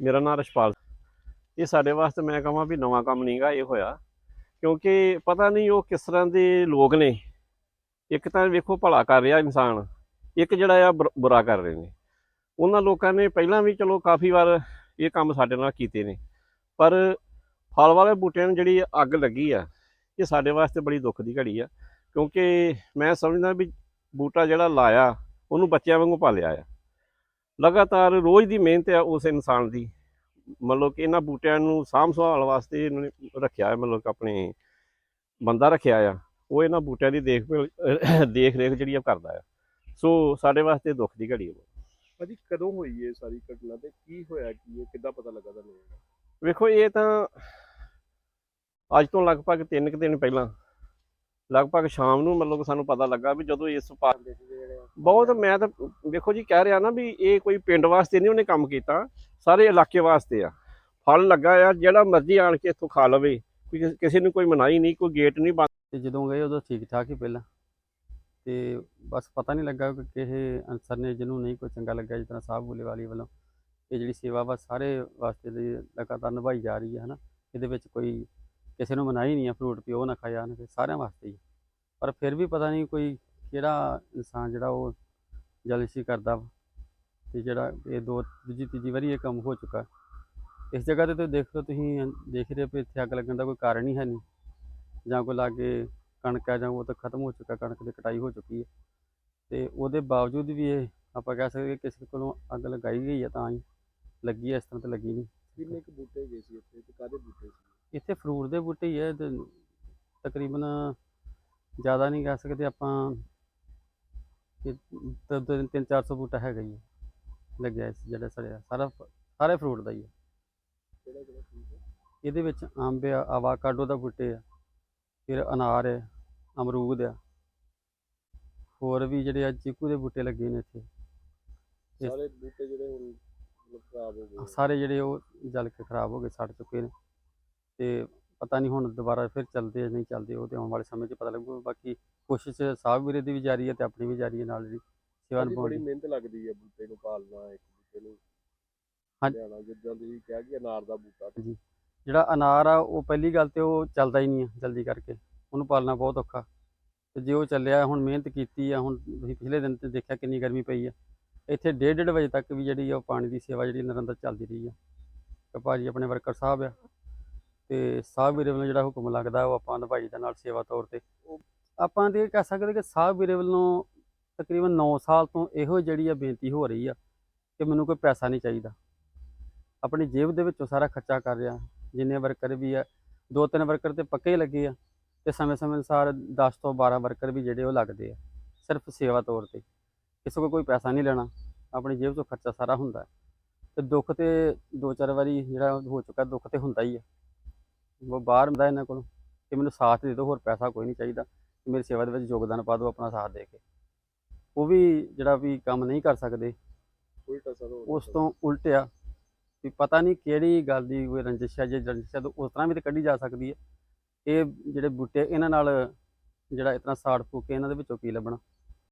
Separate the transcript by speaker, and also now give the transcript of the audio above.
Speaker 1: ਮੇਰਾ ਨਾਮ ਰਸ਼ਪਾਲ ਇਹ ਸਾਡੇ ਵਾਸਤੇ ਮੈਂ ਕਹਾਂ ਵੀ ਨਵਾਂ ਕੰਮ ਨਹੀਂਗਾ ਇਹ ਹੋਇਆ। ਕਿਉਂਕਿ ਪਤਾ ਨਹੀਂ ਉਹ ਕਿਸ ਤਰ੍ਹਾਂ ਦੇ ਲੋਕ ਨੇ। ਇੱਕ ਤਾਂ ਵੇਖੋ ਭਲਾ ਕਰ ਰਿਹਾ ਇਨਸਾਨ। ਇੱਕ ਜਿਹੜਾ ਆ ਬੁਰ- ਬੁਰਾ ਕਰ ਰਹੇ ਨੇ। ਉਹਨਾਂ ਲੋਕਾਂ ਨੇ ਪਹਿਲਾਂ ਵੀ ਚਲੋ ਕਾਫੀ ਵਾਰ ਇਹ ਕੰਮ ਸਾਡੇ ਨਾਲ ਕੀਤੇ ਨੇ। ਪਰ ਫਲ ਵਾਲੇ ਬੂਟਿਆਂ ਨੂੰ ਜਿਹੜੀ ਅੱਗ ਲੱਗੀ ਆ, ਇਹ ਸਾਡੇ ਵਾਸਤੇ ਬੜੀ ਦੁੱਖ ਦੀ ਘੜੀ ਆ। ਕਿਉਂਕਿ ਮੈਂ ਸਮਝਦਾ ਵੀ ਬੂਟਾ ਜਿਹੜਾ ਲਾਇਆ, ਉਹਨੂੰ ਬੱਚਿਆਂ ਵਾਂਗੂ ਪਾਲਿਆ ਆ। ਲਗਾਤਾਰ ਰੋਜ਼ ਦੀ ਮਿਹਨਤ ਆ ਉਸ ਇਨਸਾਨ ਦੀ। ਮਤਲਬ ਕਿ ਇਹਨਾਂ ਬੂਟਿਆਂ ਨੂੰ ਸਾਂਭ ਸੰਭਾਲ ਵਾਸਤੇ ਇਹਨਾਂ ਨੇ ਰੱਖਿਆ ਹੈ ਮਤਲਬ ਕਿ ਆਪਣੇ ਬੰਦਾ ਰੱਖਿਆ ਆ। ਉਹ ਇਹਨਾਂ ਬੂਟਿਆਂ ਦੀ ਦੇਖ ਦੇਖ ਰੇਖ ਜਿਹੜੀ ਆ ਕਰਦਾ ਆ। ਸੋ ਸਾਡੇ ਵਾਸਤੇ ਦੁੱਖ ਦੀ ਘੜੀ ਹੈ
Speaker 2: ਭਾਜੀ ਕਦੋਂ ਹੋਈ ਇਹ ਸਾਰੀ ਘਟਨਾ ਤੇ ਕੀ ਹੋਇਆ ਕੀ ਹੈ ਕਿੱਦਾਂ ਪਤਾ ਲੱਗਾ ਤੁਹਾਨੂੰ?
Speaker 1: ਵੇਖੋ ਇਹ ਤਾਂ ਅੱਜ ਤੋਂ ਲਗਭਗ 3 ਕੁ ਦਿਨ ਪਹਿਲਾਂ ਲਗਭਗ ਸ਼ਾਮ ਨੂੰ ਮਤਲਬ ਕਿ ਸਾਨੂੰ ਪਤਾ ਲੱਗਾ ਵੀ ਜਦੋਂ ਇਸ ਪਾ ਬਹੁਤ ਮੈਂ ਤਾਂ ਵੇਖੋ ਜੀ ਕਹਿ ਰਿਹਾ ਨਾ ਵੀ ਇਹ ਕੋਈ ਪਿੰਡ ਵਾਸਤੇ ਨਹੀਂ ਉਹਨੇ ਕੰਮ ਕੀਤਾ ਸਾਰੇ ਇਲਾਕੇ ਵਾਸਤੇ ਆ। ਫਲ ਲੱਗਾ ਆ ਜਿਹੜਾ ਮਰਜ਼ੀ ਆਣ ਕੇ ਇੱਥੋਂ ਖਾ ਲਵੇ ਕੋਈ ਕਿਸੇ ਨੂੰ ਕੋਈ ਮਨਾਹੀ ਨਹੀਂ ਕੋਈ ਗੇਟ ਨਹੀਂ ਬੰਦ
Speaker 3: ਤੇ ਜਦੋਂ ਗਏ ਉਦੋਂ ਠੀਕ ਠਾਕ ਹੀ ਪਹਿਲਾਂ। ਤੇ ਬਸ ਪਤਾ ਨਹੀਂ ਲੱਗਾ ਕਿ ਕਿਸੇ ਅਨਸਰ ਨੇ ਜਿਹਨੂੰ ਨਹੀਂ ਕੋਈ ਚੰਗਾ ਲੱਗਾ ਜਿਸ ਤਰ੍ਹਾਂ ਸਾਹਿਬ ਬੁੱਲੇ ਵਾਲੀ ਵੱਲੋਂ। ਇਹ ਜਿਹੜੀ ਸੇਵਾ ਵਾ ਸਾਰੇ ਵਾਸਤੇ ਦੀ ਲਗਾਤਾਰ ਨਿਭਾਈ ਜਾ ਰਹੀ ਹੈ ਹਨਾ? ਇਹਦੇ ਵਿੱਚ ਕੋਈ ਕਿਸੇ ਨੂੰ ਮਨਾਹੀ ਨਹੀਂ ਹੈ ਫਰੂਟ ਪਿਓ ਨਾ ਖਾਇਆ ਨਾ ਸਾਰਿਆਂ ਵਾਸਤੇ ਹੀ ਪਰ ਫਿਰ ਵੀ ਪਤਾ ਨਹੀਂ ਕੋਈ ਕਿਹੜਾ ਇਨਸਾਨ ਜਿਹੜਾ ਉਹ ਜਲਸੀ ਕਰਦਾ ਵਾ ਤੇ ਜਿਹੜਾ ਇਹ ਦੋ, ਦੂਜੀ, ਤੀਜੀ ਵਾਰੀ ਇਹ ਕੰਮ ਹੋ ਚੁੱਕਾ ਇਸ ਜਗ੍ਹਾ ਤੇ ਤੁਸੀਂ ਦੇਖ ਲਓ ਤੁਸੀਂ, ਦੇਖ ਰਹੇ ਹੋ ਵੀ ਇੱਥੇ ਅੱਗ ਲੱਗਣ ਦਾ ਕੋਈ ਕਾਰਨ ਹੀ ਹੈ ਨਹੀਂ। ਜਾਂ ਕੋਈ ਲਾਗੇ ਕਣਕ ਹੈ ਜਾਂ ਉਹ ਤਾਂ ਖਤਮ ਹੋ ਚੁੱਕਾ, ਕਣਕ ਦੀ ਕਟਾਈ ਹੋ ਚੁੱਕੀ ਹੈ। ਤੇ ਉਹਦੇ ਬਾਵਜੂਦ ਵੀ ਇਹ ਆਪਾਂ ਕਹਿ ਸਕਦੇ ਕਿ ਕਿਸੇ ਕੋਲੋਂ ਅੱਗ ਲਗਾਈ ਗਈ ਹੈ ਤਾਂ ਹੀ। ਲੱਗੀ ਹੈ, ਇਸ ਤਰ੍ਹਾਂ ਤਾਂ ਲੱਗੀ ਨਹੀਂ।
Speaker 2: ਕਿੰਨੇ ਕੁ ਬੂਟੇ ਗਏ ਸੀ ਇੱਥੇ ਤੇ ਕਾਦੇ ਬੂਟੇ ਸੀ?
Speaker 3: ਇੱਥੇ ਫਰੂਟ ਦੇ ਬੂਟੇ ਹੀ ਹੈ ਤੇ ਤਕਰੀਬਨ ਜ਼ਿਆਦਾ ਨਹੀਂ ਕਹਿ ਸਕਦੇ ਆਪਾਂ ਕਿ ਤ- ਤ- ਤਿੰਨ ਚਾਰ ਸੌ ਬੂਟਾ ਹੈਗਾ ਹੀ ਲੱਗਿਆ ਇਸ ਜਿਹੜਾ ਸੜਿਆ ਸਾਰਾ ਸਾਰੇ ਫਰੂਟ ਦਾ ਹੀ ਹੈ ਇਹਦੇ ਵਿੱਚ ਅੰਬ ਆ ਆਵਾਕਾਡੋ ਦਾ ਬੂਟੇ ਆ ਫਿਰ ਅਨਾਰ ਹੈ ਅਮਰੂਦ ਆ ਹੋਰ ਵੀ ਜਿਹੜੇ ਆ ਚੀਕੂ ਦੇ ਬੂਟੇ ਲੱਗੇ ਨੇ ਇੱਥੇ।
Speaker 2: ਸਾਰੇ ਬੂਟੇ ਜਿਹੜੇ ਹੁਣ ਖਰਾਬ ਹੋ ਗਏ
Speaker 3: ਸਾਰੇ ਜਿਹੜੇ ਉਹ ਜਲ ਕੇ ਖਰਾਬ ਹੋ ਗਏ ਸੜ ਚੁੱਕੇ ਨੇ। ਤੇ ਪਤਾ ਨਹੀਂ ਹੁਣ ਦੁਬਾਰਾ ਫਿਰ ਚੱਲਦੇ ਆ ਨਹੀਂ ਚੱਲਦੇ ਉਹ ਤੇ ਆਉਣ ਵਾਲੇ ਸਮੇਂ 'ਚ ਪਤਾ ਲੱਗੂ ਬਾਕੀ ਕੋਸ਼ਿਸ਼ ਸਾਹਿਬ ਵੀਰੇ ਦੀ ਵੀ ਜਾਰੀ ਹੈ ਤੇ ਆਪਣੀ ਵੀ ਜਾਰੀ ਹੈ ਨਾਲ ਜਿਹੜੀ ਸੇਵਾ ਨਿਭਾਉਣ
Speaker 2: ਬੜੀ
Speaker 3: ਦੀ
Speaker 2: ਮਿਹਨਤ ਲੱਗਦੀ ਹੈ ਬੂਟੇ ਨੂੰ ਪਾਲਣਾ ਇੱਕ ਬੂਟੇ ਨੂੰ
Speaker 3: ਹਾਂਜੀ।
Speaker 2: ਲਿਆਉਣਾ ਜਿੱਦਾਂ ਤੁਸੀਂ ਕਿਹਾ ਕਿ ਅਨਾਰ ਦਾ ਬੂਟਾ।
Speaker 3: ਜਿਹੜਾ ਅਨਾਰ ਆ ਉਹ ਪਹਿਲੀ ਗੱਲ ਤੇ ਉਹ ਚੱਲਦਾ ਹੀ ਨਹੀਂ ਆ ਜਲਦੀ ਕਰਕੇ ਉਹਨੂੰ ਪਾਲਣਾ ਬਹੁਤ ਔਖਾ। ਤੇ ਜੇ ਉਹ ਚੱਲਿਆ ਹੁਣ ਮਿਹਨਤ ਕੀਤੀ ਆ ਹੁਣ ਤੁਸੀਂ ਪਿਛਲੇ ਦਿਨ ਤੇ ਦੇਖਿਆ ਕਿੰਨੀ ਗਰਮੀ ਪਈ ਆ। ਇੱਥੇ ਡੇਢ ਡੇਢ ਵਜੇ ਤੱਕ ਵੀ ਜਿਹੜੀ ਆ ਉਹ ਪਾਣੀ ਦੀ ਸੇਵਾ ਜਿਹੜੀ ਨਿਰੰਤਰ ਚੱਲਦੀ ਰਹੀ ਆ। ਤੇ ਭਾਜੀ ਆਪਣੇ ਵਰਕਰ ਸਾਹਿਬ ਆ। ਤੇ ਸਾਹਿਬ ਵੀਰੇ ਵੱਲੋਂ ਜਿਹੜਾ ਹੁਕਮ ਲੱਗਦਾ ਉਹ ਆਪਾਂ ਨਿਭਾਈ ਦਾ ਨਾਲ ਸੇਵਾ ਤੌਰ ਤੇ। ਆਪਾਂ ਤੇ ਇਹ ਕਹਿ ਸਕਦੇ ਕਿ ਸਾਹਿਬ ਵੀਰੇ ਵੱਲੋਂ ਤਕਰੀਬਨ 9 ਸਾਲ ਤੋਂ ਇਹੋ ਜਿਹੜੀ ਆ ਬੇਨਤੀ ਹੋ ਰਹੀ ਆ ਕਿ ਮੈਨੂੰ ਕੋਈ ਪੈਸਾ ਨਹੀਂ ਚਾਹੀਦਾ। ਆਪਣੀ ਜੇਬ ਦੇ ਵਿੱਚੋਂ ਸਾਰਾ ਖਰਚਾ ਕਰ ਰਿਹਾ। ਜਿੰਨੇ ਵਰਕਰ ਵੀ ਆ, ਦੋ ਤਿੰਨ ਵਰਕਰ ਤੇ ਪੱਕੇ ਲੱਗੇ ਆ ਤੇ ਸਮੇਂ-ਸਮੇਂ ਅਨੁਸਾਰ 10 ਤੋਂ 12 ਵਰਕਰ ਵੀ ਜਿਹੜੇ ਉਹ ਲੱਗਦੇ ਆ, ਸਿਰਫ ਸੇਵਾ ਤੌਰ ਤੇ। ਕਿਸੇ ਕੋਲ ਕੋਈ ਪੈਸਾ ਨਹੀਂ ਲੈਣਾ, ਆਪਣੀ ਜੇਬ ਤੋਂ ਖਰਚਾ ਸਾਰਾ ਹੁੰਦਾ। ਹੈ। ਤੇ ਦੁੱਖ ਤੇ ਦੋ ਚਾਰ ਵਾਰੀ ਜਿਹੜਾ ਹੋ ਚੁੱਕਾ ਦੁੱਖ ਤੇ ਹੁੰਦਾ ਹੀ ਆ। ਬਾਹਰ ਹੁੰਦਾ ਇਹਨਾਂ ਕੋਲ ਕਿ ਮੈਨੂੰ ਸਾਥ ਦੇ ਦਿਓ ਹੋਰ ਪੈਸਾ ਕੋਈ ਨਹੀਂ ਚਾਹੀਦਾ। ਮੇਰੀ ਸੇਵਾ ਦੇ ਵਿੱਚ ਯੋਗਦਾਨ ਪਾ ਦਿਓ ਆਪਣਾ ਸਾਥ ਦੇ ਕੇ। ਉਹ ਵੀ ਜਿਹੜਾ ਵੀ ਕੰਮ ਨਹੀਂ ਕਰ ਸਕਦੇ
Speaker 2: ਉਲਟਾ ਸਰ
Speaker 3: ਉਸ ਤੋਂ ਉਲਟ ਆ ਵੀ ਪਤਾ ਨਹੀਂ ਕਿਹੜੀ ਗੱਲ ਦੀ ਕੋਈ ਰੰਜਿਸ਼ ਹੈ ਜੇ ਰੰਜਿਸ਼ ਹੈ ਤਾਂ ਉਸ ਤਰ੍ਹਾਂ ਵੀ ਤਾਂ ਕੱਢੀ ਜਾ ਸਕਦੀ ਹੈ। ਇਹ ਜਿਹੜੇ ਬੂਟੇ ਇਹਨਾਂ ਨਾਲ ਜਿਹੜਾ ਇਤਨਾ ਸਾੜ ਫੂਕ ਕੇ ਇਹਨਾਂ ਦੇ ਵਿੱਚੋਂ ਕੀ ਲੱਭਣਾ।